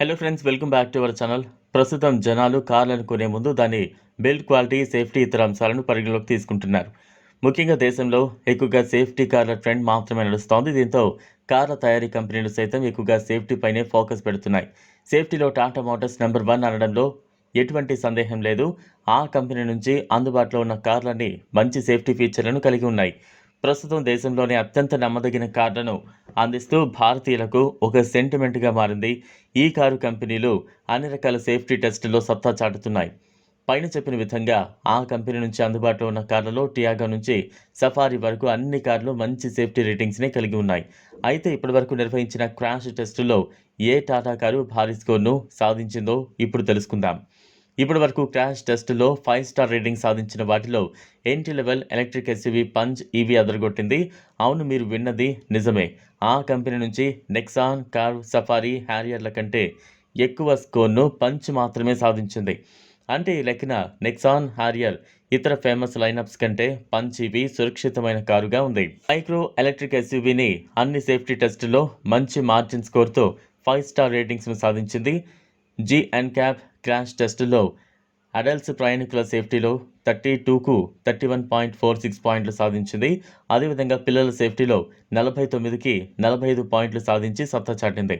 Hello friends welcome back to our channel ప్రస్తుతం జనాలు కార్లను కొనే ముందు దాని బిల్డ్ క్వాలిటీ సేఫ్టీ ఇతర అంశాలను పరిగణలోకి తీసుకుంటున్నారు. ముఖ్యంగా దేశంలో ఎక్కువగా సేఫ్టీ కార్ల ట్రెండ్ మాత్రమే నడుస్తోంది. దీంతో కార్ల తయారీ కంపెనీలు సైతం ఎక్కువగా సేఫ్టీ పైనే ఫోకస్ పెడుతున్నాయి. సేఫ్టీలో టాటా మోటార్స్ నెంబర్ వన్ అనడంలో ఎటువంటి సందేహం లేదు. ఆ కంపెనీ నుంచి అందుబాటులో ఉన్న కార్లన్నీ మంచి సేఫ్టీ ఫీచర్లను కలిగి ఉన్నాయి. ప్రస్తుతం దేశంలోనే అత్యంత నమ్మదగిన కార్లను అందిస్తూ భారతీయులకు ఒక సెంటిమెంట్గా మారింది. ఈ కారు కంపెనీలు అన్ని రకాల సేఫ్టీ టెస్టుల్లో సత్తా చాటుతున్నాయి. పైన చెప్పిన విధంగా ఆ కంపెనీ నుంచి అందుబాటులో ఉన్న కార్లలో టియాగో నుంచి సఫారీ వరకు అన్ని కార్లు మంచి సేఫ్టీ రేటింగ్స్ని కలిగి ఉన్నాయి. అయితే ఇప్పటివరకు నిర్వహించిన క్రాష్ టెస్టులో ఏ టాటా కారు భారీ స్కోర్ను సాధించిందో ఇప్పుడు తెలుసుకుందాం. ఇప్పటి వరకు క్రాష్ టెస్టులో ఫైవ్ స్టార్ రేటింగ్ సాధించిన వాటిలో entry level electric SUV Punch EV అదరగొట్టింది. అవును మీరు విన్నది నిజమే. ఆ కంపెనీ నుంచి నెక్సాన్ కార్ సఫారీ హ్యారియర్ల కంటే ఎక్కువ స్కోర్ను పంచ్ మాత్రమే సాధించింది. అంటే ఈ లెక్కన నెక్సాన్ హారియర్ ఇతర ఫేమస్ లైనప్స్ కంటే పంచ్ ఇవి సురక్షితమైన కారుగా ఉంది. మైక్రో ఎలక్ట్రిక్ ఎస్యూవీని అన్ని సేఫ్టీ టెస్టుల్లో మంచి మార్జిన్ స్కోర్తో ఫైవ్ స్టార్ రేటింగ్స్ను సాధించింది. జీ అండ్ క్యాప్ క్రాష్ టెస్టులో అడల్ట్స్ ప్రయాణికుల సేఫ్టీలో thirty టూకు thirty one point four six పాయింట్లు సాధించింది. అదేవిధంగా పిల్లల సేఫ్టీలో నలభై తొమ్మిదికి నలభై ఐదు పాయింట్లు సాధించి సత్తా చాటింది.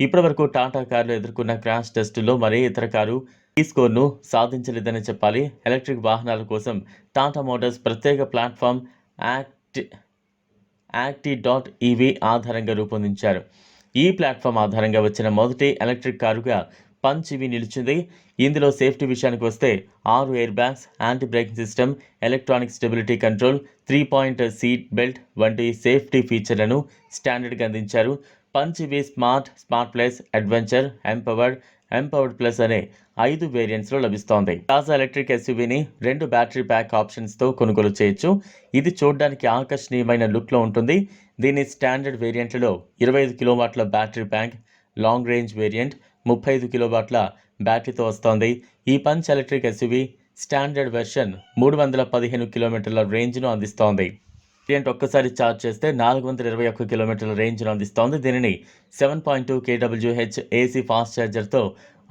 ఇప్పటివరకు టాటా కార్లు ఎదుర్కొన్న క్రాష్ టెస్టులో మరే ఇతర కారు ఈ స్కోర్ను సాధించలేదని చెప్పాలి. ఎలక్ట్రిక్ వాహనాల కోసం టాటా మోటార్స్ ప్రత్యేక platform act acti dot EV ఆధారంగా రూపొందించారు. ఈ ప్లాట్ఫామ్ ఆధారంగా వచ్చిన మొదటి ఎలక్ట్రిక్ కారుగా పంచ్ ఇవి నిలిచింది. ఇందులో సేఫ్టీ విషయానికి వస్తే ఆరు air bags anti braking system electronic stability control three point seat belt వంటి సేఫ్టీ ఫీచర్లను స్టాండర్డ్గా అందించారు. Punch EV smart smart plus adventure empowered empowered plus అనే ఐదు వేరియంట్స్లో లభిస్తోంది. తాజా ఎలక్ట్రిక్ ఎస్యూవీని రెండు బ్యాటరీ ప్యాక్ ఆప్షన్స్తో కొనుగోలు చేయొచ్చు. ఇది చూడడానికి ఆకర్షణీయమైన లుక్లో ఉంటుంది. దీని స్టాండర్డ్ వేరియంట్లలో ఇరవై ఐదు కిలోవాట్ల battery pack long range variant ముప్పై ఐదు కిలోవాట్ల బ్యాటరీతో వస్తోంది. ఈ Punch electric SUV standard version మూడు వందల పదిహేను కిలోమీటర్ల రేంజ్ను అందిస్తోంది. వేరియంట్ ఒక్కసారి ఛార్జ్ చేస్తే నాలుగు వందల ఇరవై ఒక్క కిలోమీటర్ల రేంజ్ను అందిస్తోంది. దీనిని సెవెన్ పాయింట్ టూ కేడబ్ల్యూహెచ్ ఏసీ ఫాస్ట్ ఛార్జర్తో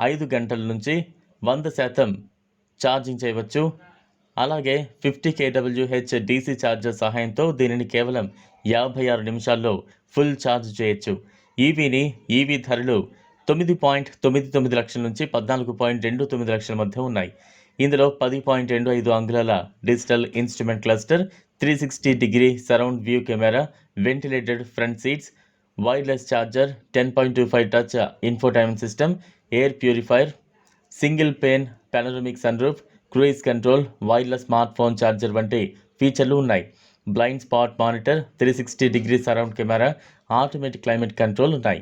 ఐదు గంటల నుంచి వంద శాతం ఛార్జింగ్ చేయవచ్చు. అలాగే ఫిఫ్టీ కేడబ్ల్యూహెచ్ డీసీ ఛార్జర్ సహాయంతో దీనిని కేవలం యాభై ఆరు నిమిషాల్లో ఫుల్ ఛార్జ్ చేయొచ్చు. ఈవీని ఈవీ ధరలు తొమ్మిది పాయింట్ తొమ్మిది తొమ్మిది లక్షల నుంచి పద్నాలుగు పాయింట్ రెండు తొమ్మిది లక్షల మధ్య ఉన్నాయి. ఇందులో పది పాయింట్ రెండు ఐదు అంగుళాల digital instrument cluster three sixty degree surround view camera ventilated front seats wireless charger ten point two five touch infotainment system air purifier single pane panoramic sunroof cruise control wireless smartphone charger వంటి ఫీచర్లు ఉన్నాయి. Blind spot monitor three sixty degree surround camera automatic climate control ఉన్నాయి.